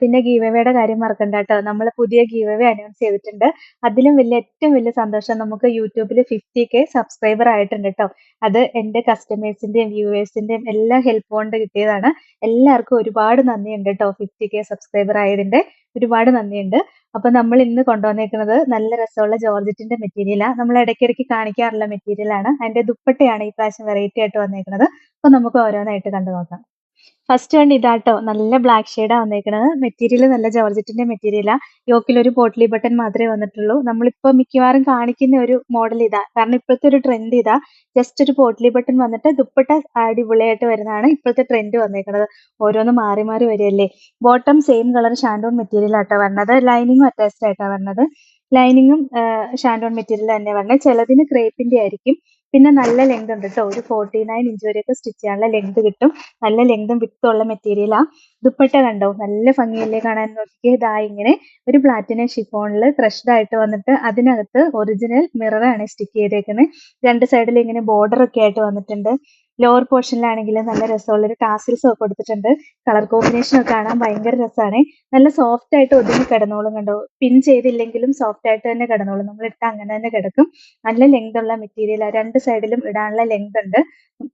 പിന്നെ ഗീവവേയുടെ കാര്യം മറക്കണ്ട കേട്ടോ നമ്മൾ പുതിയ ഗീവവേ അനൗൺസ് ചെയ്തിട്ടുണ്ട്. അതിലും വലിയ ഏറ്റവും വലിയ സന്തോഷം നമുക്ക് യൂട്യൂബിൽ ഫിഫ്റ്റി കെ സബ്സ്ക്രൈബർ ആയിട്ടുണ്ട് കേട്ടോ അത് എന്റെ കസ്റ്റമേഴ്സിന്റെയും വ്യൂവേഴ്സിന്റെയും എല്ലാം ഹെൽപ്പ് കൊണ്ട് കിട്ടിയതാണ്. എല്ലാവർക്കും ഒരുപാട് നന്ദിയുണ്ട് കേട്ടോ ഫിഫ്റ്റി കെ സബ്സ്ക്രൈബർ ആയതിന്റെ ഒരുപാട് നന്ദിയുണ്ട്. അപ്പൊ നമ്മൾ ഇന്ന് കൊണ്ടുവന്നേക്കുന്നത് നല്ല രസമുള്ള ജോർജറ്റിന്റെ മെറ്റീരിയലാണ് നമ്മൾ ഇടയ്ക്കിടയ്ക്ക് കാണിക്കാറുള്ള മെറ്റീരിയലാണ് അതിന്റെ ദുപ്പട്ടയാണ് ഈ പ്രാവശ്യം വെറൈറ്റി ആയിട്ട് വന്നേക്കുന്നത്. അപ്പൊ നമുക്ക് ഓരോന്നായിട്ട് കണ്ടു നോക്കാം ഫസ്റ്റ് കണ്ട് ഇതാട്ടോ നല്ല ബ്ലാക്ക് ഷെയ്ഡാ വന്നേക്കണത്. മെറ്റീരിയൽ നല്ല ജോർജറ്റിന്റെ മെറ്റീരിയലാ യോക്കിൽ ഒരു പോട്ട്ലി ബട്ടൺ മാത്രമേ വന്നിട്ടുള്ളൂ. നമ്മളിപ്പോ മിക്കവാറും കാണിക്കുന്ന ഒരു മോഡൽ ഇതാ. കാരണം ഇപ്പോഴത്തെ ഒരു ട്രെൻഡ് ഇതാ. ജസ്റ്റ് ഒരു പോട്ട്ലി ബട്ടൺ വന്നിട്ട് ദുപ്പട്ട അടിപൊളിയായിട്ട് വരുന്നതാണ് ഇപ്പോഴത്തെ ട്രെൻഡ് വന്നേക്കുന്നത് ഓരോന്ന് മാറി മാറി വരികയല്ലേ. ബോട്ടം സെയിം കളർ ഷാൻഡോൺ മെറ്റീരിയൽ ആട്ടോ വരണത്. ലൈനിങ്ങും അറ്റാച്ച്ഡ് ആയിട്ടാണ് വരണത്. ലൈനിങ്ങും ഷാൻഡോൺ മെറ്റീരിയൽ തന്നെ വരണത്. ചിലതിന് ക്രേപ്പിന്റെ ആയിരിക്കും. പിന്നെ നല്ല ലെങ്ത് ഉണ്ട് കേട്ടോ ഒരു ഫോർട്ടി നയൻ ഇഞ്ച് വരെയൊക്കെ സ്റ്റിച്ച് ചെയ്യാനുള്ള ലെങ്ത് കിട്ടും. നല്ല ലെങ്തും വിത്തുള്ള ആ. ദുപ്പട്ട കണ്ടോ? നല്ല ഭംഗിയല്ലേ കാണാൻ നോക്കിയേ ഇതാ ഇങ്ങനെ ഒരു പ്ലാറ്റിനം ഷിഫോണിൽ ക്രഷ്ഡ് ആയിട്ട് വന്നിട്ട് അതിനകത്ത് ഒറിജിനൽ മിററാണ് സ്റ്റിക്ക് ചെയ്തേക്കുന്നത് രണ്ട് സൈഡിൽ ഇങ്ങനെ ബോർഡർ ഒക്കെ ആയിട്ട് വന്നിട്ടുണ്ട്. ലോവർ പോർഷനിലാണെങ്കിൽ നല്ല രസമുള്ള ഒരു ടാസിൽസ് ഒക്കെ കൊടുത്തിട്ടുണ്ട്. കളർ കോമ്പിനേഷൻ ഒക്കെ കാണാൻ ഭയങ്കര രസമാണ് നല്ല സോഫ്റ്റ് ആയിട്ട് ഒതുങ്ങി കിടന്നോളും കണ്ടോ? പിൻ ചെയ്തില്ലെങ്കിലും സോഫ്റ്റ് ആയിട്ട് തന്നെ കിടന്നോളും. നമ്മൾ ഇട്ട അങ്ങനെ തന്നെ കിടക്കും. നല്ല ലെങ്ത് ഉള്ള മെറ്റീരിയൽ രണ്ട് സൈഡിലും ഇടാനുള്ള ലെങ്ത് ഉണ്ട്.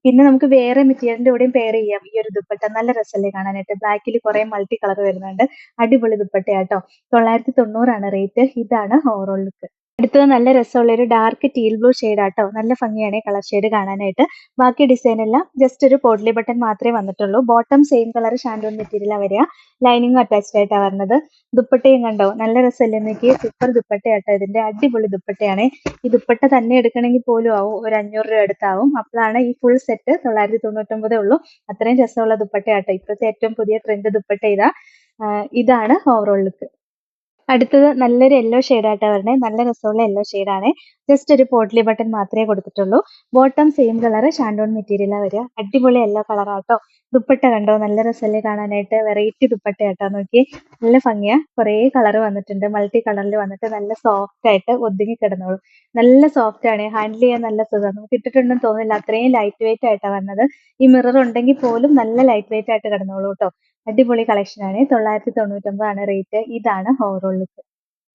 പിന്നെ നമുക്ക് വേറെ മെറ്റീരിയലിന്റെ കൂടെയും പെയർ ചെയ്യാം. ഈ ഒരു ദുപ്പട്ട നല്ല രസമല്ലേ കാണാനായിട്ട്? ബ്ലാക്കിൽ കുറെ മൾട്ടി കളർ വരുന്നുണ്ട്. അടിപൊളി ദുപ്പട്ടയാട്ടോ. തൊള്ളായിരത്തി തൊണ്ണൂറാണ് റേറ്റ് ഇതാണ് ഓവറോൾ ലുക്ക് അടുത്തത് നല്ല രസമുള്ള ഒരു ഡാർക്ക് ടീൽ ബ്ലൂ ആട്ടോ. നല്ല ഭംഗിയാണ് കളർ ഷെയ്ഡ് കാണാനായിട്ട്. ബാക്കി ഡിസൈൻ എല്ലാം ജസ്റ്റ് ഒരു പോഡ്ലി ബട്ടൺ മാത്രമേ വന്നിട്ടുള്ളൂ. ബോട്ടം സെയിം കളർ ഷാൻഡോൺ മെറ്റീരിയൽ വരിക. ലൈനിങ് അറ്റാച്ച്ഡ് ആയിട്ടാണ് വരുന്നത് ദുപ്പട്ടയും കണ്ടോ? നല്ല രസമല്ലേ നോക്കി സൂപ്പർ ദുപ്പട്ടയാട്ടോ ഇതിന്റെ. അടിപൊളി ദുപ്പട്ടയാണ്. ഈ ദുപ്പട്ട തന്നെ എടുക്കണമെങ്കിൽ പോലും ആവും. ഒരു അഞ്ഞൂറ് രൂപ അടുത്താവും. അപ്പോഴാണ് ഈ ഫുൾ സെറ്റ് തൊള്ളായിരത്തി തൊണ്ണൂറ്റൊമ്പതേ ഉള്ളൂ. അത്രയും രസമുള്ള ദുപ്പട്ടയാട്ടോ. ഇപ്പോഴത്തെ ഏറ്റവും പുതിയ ട്രെൻഡ് ദുപ്പട്ട ഇതാ. ഇതാണ് ഓവറോൾ ലുക്ക് അടുത്തത് നല്ലൊരു യെല്ലോ ഷെയ്ഡായിട്ടാണ് വരണേ. നല്ല രസമുള്ള യെല്ലോ ഷെയ്ഡാണ് ജസ്റ്റ് ഒരു പോട്ട്ലി ബട്ടൺ മാത്രമേ കൊടുത്തിട്ടുള്ളൂ. ബോട്ടം സെയിം കളർ ഷാൻഡോൺ മെറ്റീരിയലാണ് വരിക. അടിപൊളി യെല്ലോ കളറാട്ടോ ദുപ്പട്ട കണ്ടോ? നല്ല രസമല്ലേ കാണാനായിട്ട്. വെറൈറ്റി ദുപ്പട്ട ആട്ടോ നോക്കി നല്ല ഭംഗിയാ. കുറേ കളർ വന്നിട്ടുണ്ട്. മൾട്ടി കളറിൽ വന്നിട്ട് നല്ല സോഫ്റ്റ് ആയിട്ട് ഒതുങ്ങി കിടന്നോളൂ. നല്ല സോഫ്റ്റ് ആണ്. ഹാൻഡിൽ ചെയ്യാൻ നല്ല സുഖം നമുക്ക് ഇട്ടിട്ടുണ്ടെന്ന് തോന്നുന്നില്ല. അത്രയും ലൈറ്റ് വെയിറ്റ് ആയിട്ടാണ് വന്നത്. ഈ മിറർ ഉണ്ടെങ്കിൽ പോലും നല്ല ലൈറ്റ് വെയിറ്റ് ആയിട്ട് കിടന്നോളൂ കേട്ടോ. അടിപൊളി കളക്ഷൻ ആണ്. തൊള്ളായിരത്തി തൊണ്ണൂറ്റൊമ്പതാണ് റേറ്റ് ഇതാണ് ഓവറോൾ ലുക്ക്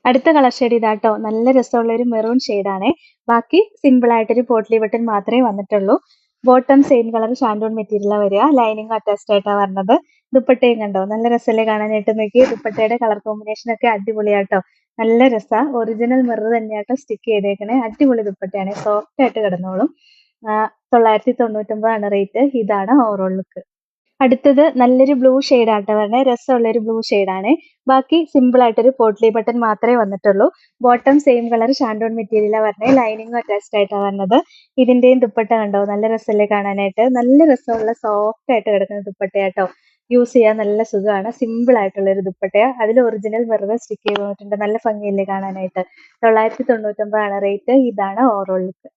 അടുത്ത കളർ ഷെയ്ഡ് ഇതാട്ടോ നല്ല രസമുള്ള ഒരു മെറൂൺ ആണ്. ബാക്കി സിമ്പിൾ ആയിട്ടൊരു പോട്ട്ലി ബട്ടൺ മാത്രമേ വന്നിട്ടുള്ളൂ. ബോട്ടം സെയിം കളർ ഷാൻഡോൺ മെറ്റീരിയലാണ് വരിക. ലൈനിങ് അറ്റാച്ച്ഡ് ആയിട്ടാണ് വരുന്നത് ദുപ്പട്ടയും കണ്ടോ? നല്ല രസമല്ലേ കാണാനായിട്ട് നോക്കി ദുപ്പട്ടയുടെ കളർ കോമ്പിനേഷൻ ഒക്കെ അടിപൊളിയാട്ടോ. നല്ല രസ. ഒറിജിനൽ മിറർ തന്നെയാട്ടോ സ്റ്റിക്ക് ചെയ്തേക്കണേ. അടിപൊളി ദുപ്പട്ടയാണ്. സോഫ്റ്റ് ആയിട്ട് കിടന്നോളും. തൊള്ളായിരത്തി തൊണ്ണൂറ്റൊമ്പതാണ് റേറ്റ് ഇതാണ് ഓവറോൾ ലുക്ക് അടുത്തത് നല്ലൊരു ബ്ലൂ ഷെയ്ഡ് ആട്ടോ വരണേ. രസമുള്ള ഒരു ബ്ലൂ ആണ്. ബാക്കി സിമ്പിൾ ആയിട്ടൊരു പോട്ട്ലി ബട്ടൺ മാത്രമേ വന്നിട്ടുള്ളൂ. ബോട്ടം സെയിം കളർ ഷാൻഡോൺ മെറ്റീരിയലാണ് വരുന്നത് ലൈനിങ് അറ്റാച്ച്ഡ് ആയിട്ടാണ് വന്നത്. ഇതിന്റെയും ദുപ്പട്ട കണ്ടോ? നല്ല രസമല്ലേ കാണാനായിട്ട്. നല്ല രസമുള്ള സോഫ്റ്റ് ആയിട്ട് കിടക്കുന്ന ദുപ്പട്ടയാട്ടോ. യൂസ് ചെയ്യാൻ നല്ല സുഖമാണ്. സിമ്പിൾ ആയിട്ടുള്ള ഒരു ദുപ്പട്ടയാ. അതിൽ ഒറിജിനൽ വെറുതെ സ്റ്റിക്ക് ചെയ്ത് നല്ല ഭംഗിയല്ലേ കാണാനായിട്ട്. തൊള്ളായിരത്തി തൊണ്ണൂറ്റൊമ്പതാണ് റേറ്റ് ഇതാണ് ഓവറോൾ ലുക്ക്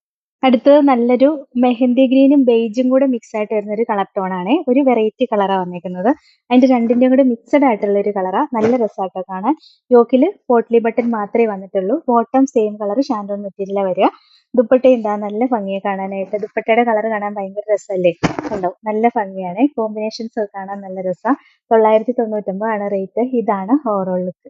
അടുത്തത് നല്ലൊരു മെഹന്തി ഗ്രീനും ബെയ്ജും കൂടെ മിക്സ് ആയിട്ട് വരുന്ന ഒരു കളർ ടോൺ ആണ്. ഒരു വെറൈറ്റി കളറാണ് വന്നിരിക്കുന്നത് അതിന്റെ രണ്ടിന്റെ കൂടെ മിക്സഡ് ആയിട്ടുള്ള ഒരു കളറാ നല്ല രസമായിട്ടോ കാണാൻ. യോക്കിൽ പോട്ട്ലി ബട്ടൺ മാത്രമേ വന്നിട്ടുള്ളൂ. ബോട്ടം സെയിം കളർ ഷാൻഡോൺ മെറ്റീരിയലാണ് വരിക. ദുപ്പട്ട എന്താ? നല്ല ഭംഗിയെ കാണാനായിട്ട്. ദുപ്പട്ടയുടെ കളർ കാണാൻ ഭയങ്കര രസമല്ലേ ഉണ്ടോ നല്ല ഭംഗിയാണ്. കോമ്പിനേഷൻസ് കാണാൻ നല്ല രസമാണ് തൊള്ളായിരത്തി തൊണ്ണൂറ്റൊമ്പതാണ് റേറ്റ് ഇതാണ് ഓവറോൾ ലുക്ക്